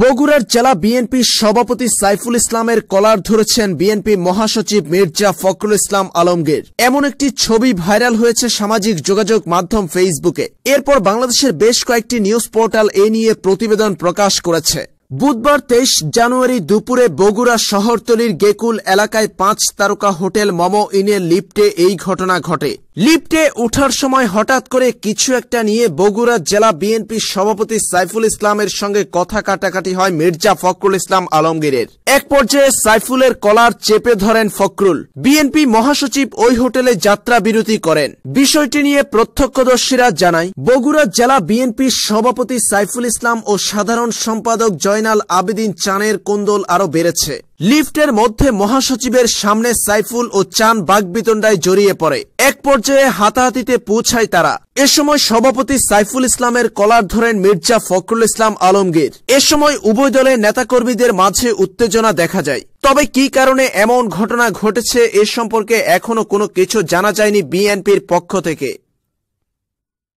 বগুড়ার জেলা বিএনপি সভাপতি সাইফুল ইসলামের কলার ধরেছেন বিএনপি মহাসচিব মির্জা ফখরুল ইসলাম আলমগীর। এমন একটি ছবি ভাইরাল হয়েছে সামাজিক যোগাযোগ মাধ্যম ফেসবুকে। এরপর বাংলাদেশের বেশ কয়েকটি নিউজ পোর্টাল এ নিয়ে প্রতিবেদন প্রকাশ করেছে। বুধবার তেইশ জানুয়ারি দুপুরে বগুড়া শহরতলির গেকুল এলাকায় পাঁচ তারকা হোটেল মমো ইনের লিফটে এই ঘটনা ঘটে। লিফটে ওঠার সময় হঠাৎ করে কিছু একটা নিয়ে বগুড়া জেলা বিএনপির সভাপতি সাইফুল ইসলামের সঙ্গে কথা কাটাকাটি হয় মির্জা ফখরুল ইসলাম আলমগীরের। এক পর্যায়ে সাইফুলের কলার চেপে ধরেন ফখরুল। বিএনপি মহাসচিব ওই হোটেলে যাত্রা বিরতি করেন। বিষয়টি নিয়ে প্রত্যক্ষদর্শীরা জানায়, বগুড়া জেলা বিএনপির সভাপতি সাইফুল ইসলাম ও সাধারণ সম্পাদক জয়নাল আবেদিন চানের কোন্দল আরও বেড়েছে। লিফটের মধ্যে মহাসচিবের সামনে সাইফুল ও চান বাগবিতণ্ডায় জড়িয়ে পড়ে। এক পর্যায়ে হাতাহাতিতে পৌঁছায় তারা। এ সময় সভাপতি সাইফুল ইসলামের কলার ধরেন মির্জা ফখরুল ইসলাম আলমগীর। এ সময় উভয় দলের নেতাকর্মীদের মাঝে উত্তেজনা দেখা যায়। তবে কি কারণে এমন ঘটনা ঘটেছে এ সম্পর্কে এখনও কোনো কিছু জানা যায়নি বিএনপির পক্ষ থেকে।